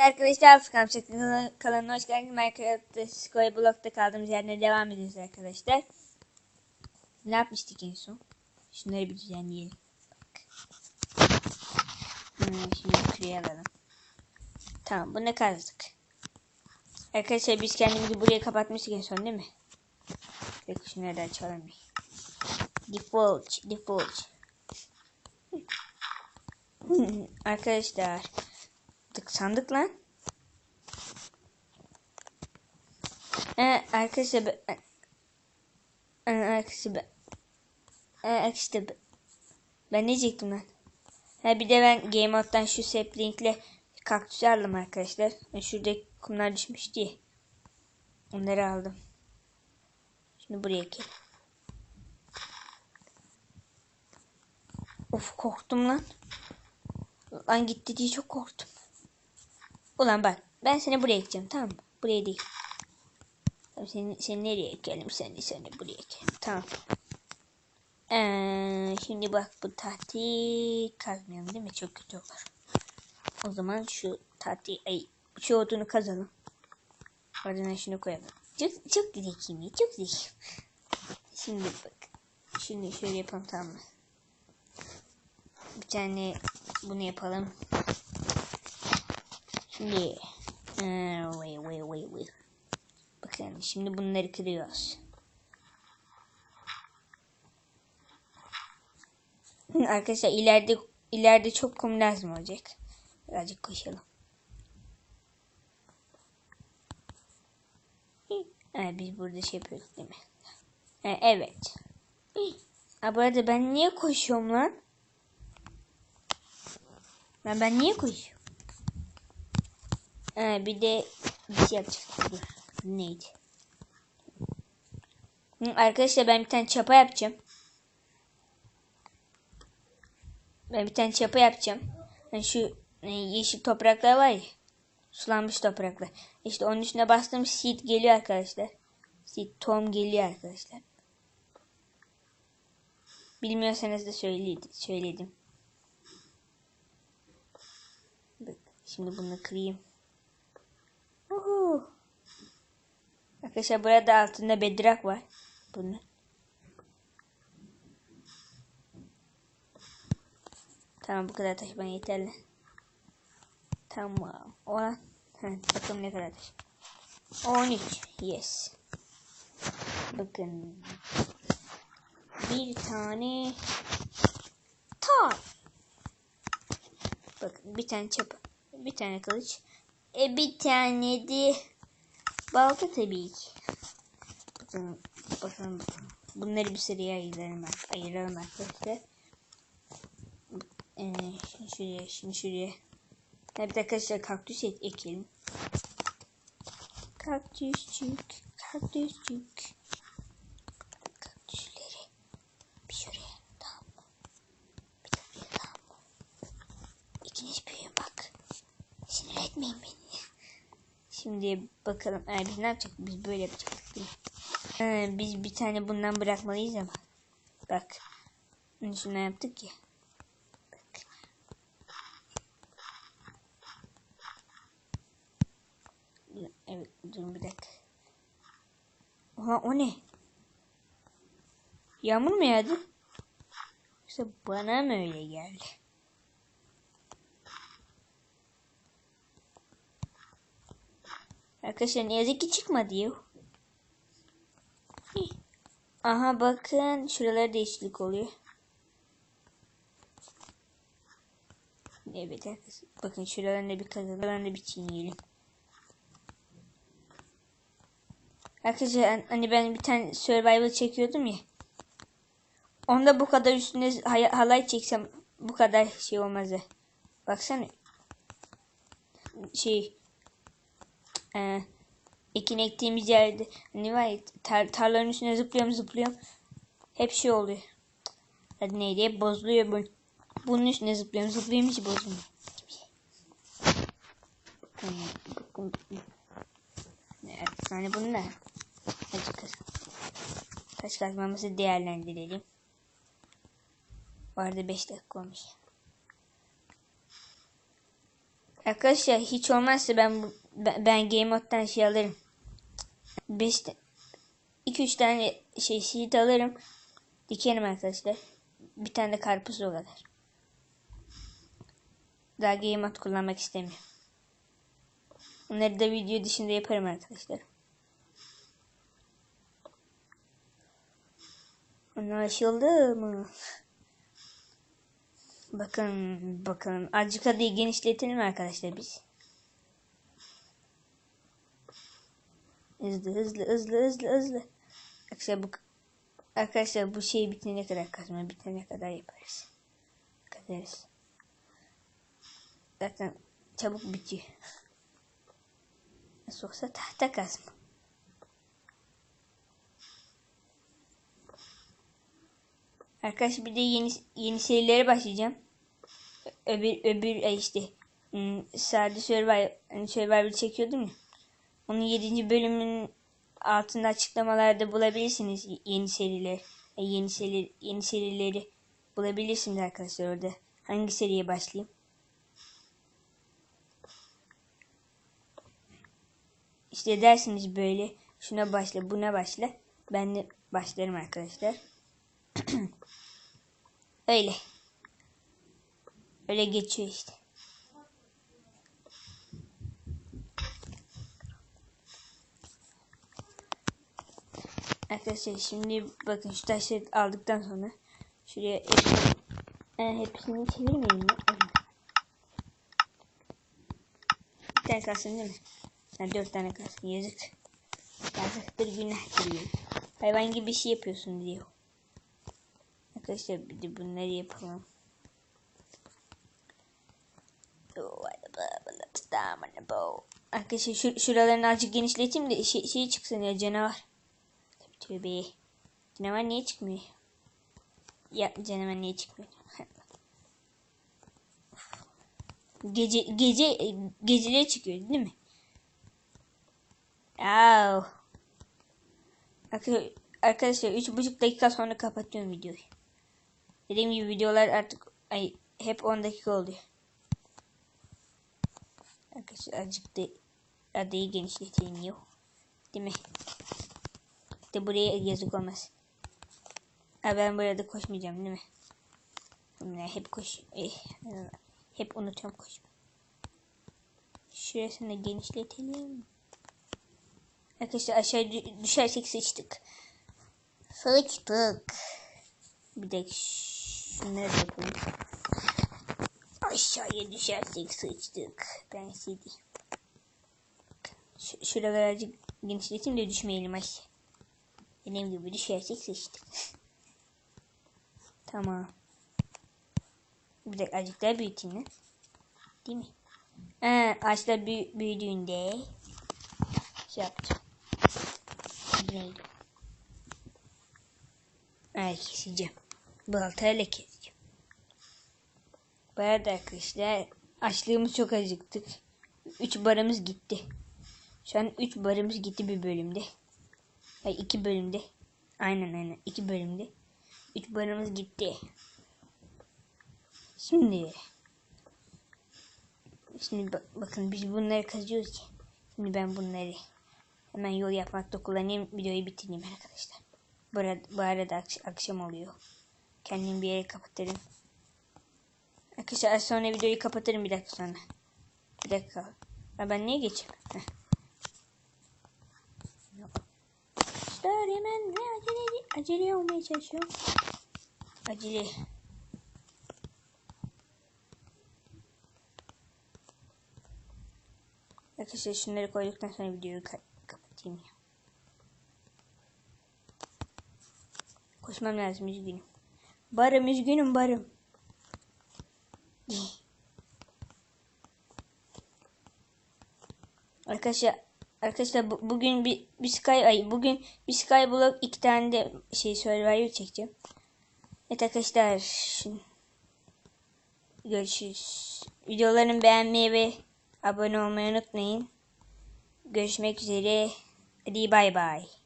Arkadaşlar Afrikam Çakı'nın kanalına hoş geldiniz. Minecraft'ta Square Block'ta kaldığımız yerine devam ediyoruz arkadaşlar. Ne yapmıştık en son? Şunları bir düzenleyelim. Hmm, şimdi alalım. Tamam bunu kazdık. Arkadaşlar biz kendimizi buraya kapatmıştık en son değil mi? Peki şunları da açalım. Default, default. Arkadaşlar Tık sandık lan. Ee, arkadaşlar ben... Ee, arkadaşlar ben... Ee, arkadaşlar ben... Ben ne diyecektim lan? Ha bir de ben Game Mode'dan şu sapling'le kaktüsü aldım arkadaşlar. Yani şurada kumlar düşmüş diye. Onları aldım. Şimdi buraya gel. Of korktum lan. Lan gitti diye çok korktum. Ulan bak ben seni buraya ekeceğim tamam mı? Buraya değil. Tamam seni, seni nereye ekelim seni seni buraya ekelim tamam. Ee, şimdi bak bu tahtayı kazmayalım değil mi? Çok kötü olur. O zaman şu tahtayı ay şu odunu kazalım. Ardından şunu koyalım. Çok, çok zekiyim ya çok zekiyim. Şimdi bak. Şimdi şöyle yapalım tamam mı? Bir tane bunu yapalım. Şimdi ee, wait, wait, wait, wait. Bakın şimdi bunları kırıyoruz. Arkadaşlar ileride ileride çok kum lazım olacak. Birazcık koşalım. Evet, biz burada şey yapıyoruz değil mi? Ha, evet. Ha, bu arada ben niye koşuyorum lan? Ben, ben niye koşuyorum? Ha, bir de bir şey yapacaktık. Dur. Neydi? Arkadaşlar ben bir tane çapa yapacağım. Ben bir tane çapa yapacağım. Yani şu e, yeşil topraklar var ya. Sulanmış topraklar. İşte onun üstüne bastığım seed geliyor arkadaşlar. Seed tohum geliyor arkadaşlar. Bilmiyorsanız da söyledim. söyledim. Şimdi bunu kırayım. Arkadaşlar burada altında bedrak var. Bunu. Tamam bu kadar taş bana yeterli. Tamam. Olan. Evet, bakalım ne kadar taş. 13. Yes. Bakın. Bir tane tam. Bakın bir tane çapa. Bir tane kılıç. E bir tane de balta tabii ki. Bakın, bakın, bakın. Bunları bir sıraya ayıralım, ayıralım arkadaşlar. Ee, şimdi şuraya, şimdi şuraya. Evet arkadaşlar kaktüs ek ekelim. Kaktüsçük, kaktüsçük. Kaktüsleri bir şuraya, tamam mı? Bir de buraya, tamam mı? İkiniz büyüyün bak. Sinir etmeyin beni. Şimdi bakalım. Ee, biz ne yapacaktık? Biz böyle yapacaktık değil? Ee, biz bir tane bundan bırakmalıyız ama. Bak. Şunu yaptık ya. Bak. Evet dur bir dakika. Oha o ne? Yağmur mu yağdı? İşte bana mı öyle geldi? Arkadaşlar ne yazık ki çıkmadı ya. Aha bakın şuralara değişiklik oluyor. Evet arkadaşlar. Bakın şuralarında bir kazılarında bir çiğneyelim. Arkadaşlar hani ben bir tane survival çekiyordum ya. Onda bu kadar üstüne halay çeksem bu kadar şey olmazdı. Baksana. Şey e, ekin ektiğimiz yerde hani var tar tarlanın üstüne zıplıyorum zıplıyorum. Hep şey oluyor. Hadi neydi? Hep bozuluyor bu. Bunun üstüne zıplıyorum zıplıyorum hiç bozulmuyor. Evet, hani bunu da. Taş kazmamızı değerlendirelim. Bu arada 5 dakika olmuş. Arkadaşlar hiç olmazsa ben bu- ben, Game Mode'dan şey alırım. 5 2 3 tane şey seed alırım. Dikerim arkadaşlar. Bir tane de karpuz o kadar. Daha Game Mode kullanmak istemiyorum. Onları da video dışında yaparım arkadaşlar. Anlaşıldı mı? Bakın bakalım. Azıcık adayı genişletelim arkadaşlar biz. Hızlı hızlı hızlı hızlı hızlı. Arkadaşlar bu arkadaşlar bu şey bitene kadar kazma bitene kadar yaparız. Kazarız. Zaten çabuk bitiyor. Nasıl olsa tahta kazma. Arkadaşlar bir de yeni yeni serilere başlayacağım. Öbür öbür ay işte hmm, Sade Survivor, hani Survivor çekiyordum ya. Onun 7. bölümünün altında açıklamalarda bulabilirsiniz yeni seriler. e, Yeni seri yeni serileri bulabilirsiniz arkadaşlar orada. Hangi seriye başlayayım? İşte dersiniz böyle şuna başla buna başla. Ben de başlarım arkadaşlar. Öyle. Öyle geçiyor işte. Arkadaşlar şimdi bakın şu taşları aldıktan sonra şuraya hepsini, e, hepsini çevirmeyelim mi? Bir tane kalsın değil mi? Ha, dört tane kalsın yazık. Yazıktır günahtır ya. Hayvan gibi bir şey yapıyorsun diyor. Arkadaşlar bir de bunları yapalım. Arkadaşlar şu, şuralarını azıcık genişleteyim de şey, şey çıksın ya canavar. Tövbe. Canavar niye çıkmıyor? Ya canavar niye çıkmıyor? gece gece geceleri çıkıyor değil mi? Au. Arkadaşlar, arkadaşlar 3,5 dakika sonra kapatıyorum videoyu. Dediğim gibi videolar artık ay, hep 10 dakika oluyor. Arkadaşlar azıcık da adayı genişleteyim yok. Değil mi? De buraya yazık olmaz. Ha, ben burada koşmayacağım değil mi? Bunlar hep koş. Eh, hep unutuyorum koşma. Şurasını genişletelim. Arkadaşlar aşağı dü- düşersek sıçtık. Sıçtık. Bir de şunları yapalım. Aşağıya düşersek sıçtık. Ben sizi. Şuraları azıcık genişleteyim de düşmeyelim aşağı. Benim gibi düşersek sıçtık. tamam. Bir de azıcık büyüteyim lan. Değil mi? Ha, ağaçlar büyü büyüdüğünde şey yapacağım. Neydi? Ay keseceğim. Baltayla keseceğim. Bu arada arkadaşlar açlığımız çok acıktık. 3 barımız gitti. Şu an 3 barımız gitti bir bölümde. Ay 2 bölümde. Aynen aynen 2 bölümde. 3 barımız gitti. Şimdi Şimdi bak- bakın biz bunları kazıyoruz ki. Şimdi ben bunları hemen yol yapmakta kullanayım. Videoyu bitireyim arkadaşlar. Bu arada, bu arada akş- akşam oluyor. Kendimi bir yere kapatırım. Arkadaşlar sonra videoyu kapatırım bir dakika sonra. Bir dakika. Ha, ben niye geçeyim? Heh. İşte hemen ne acele, acele olmaya çalışıyorum. Acele. Arkadaşlar şunları koyduktan sonra videoyu ka- kapatayım ya. Koşmam lazım üzgünüm. Barım üzgünüm barım. Arkadaşlar arkadaşlar bu- bugün bir, bir Sky ay bugün bir Skyblock iki tane de şey Survivor çekeceğim. Evet arkadaşlar şimdi görüşürüz. Videolarımı beğenmeyi ve abone olmayı unutmayın. Görüşmek üzere. Hadi bay bay.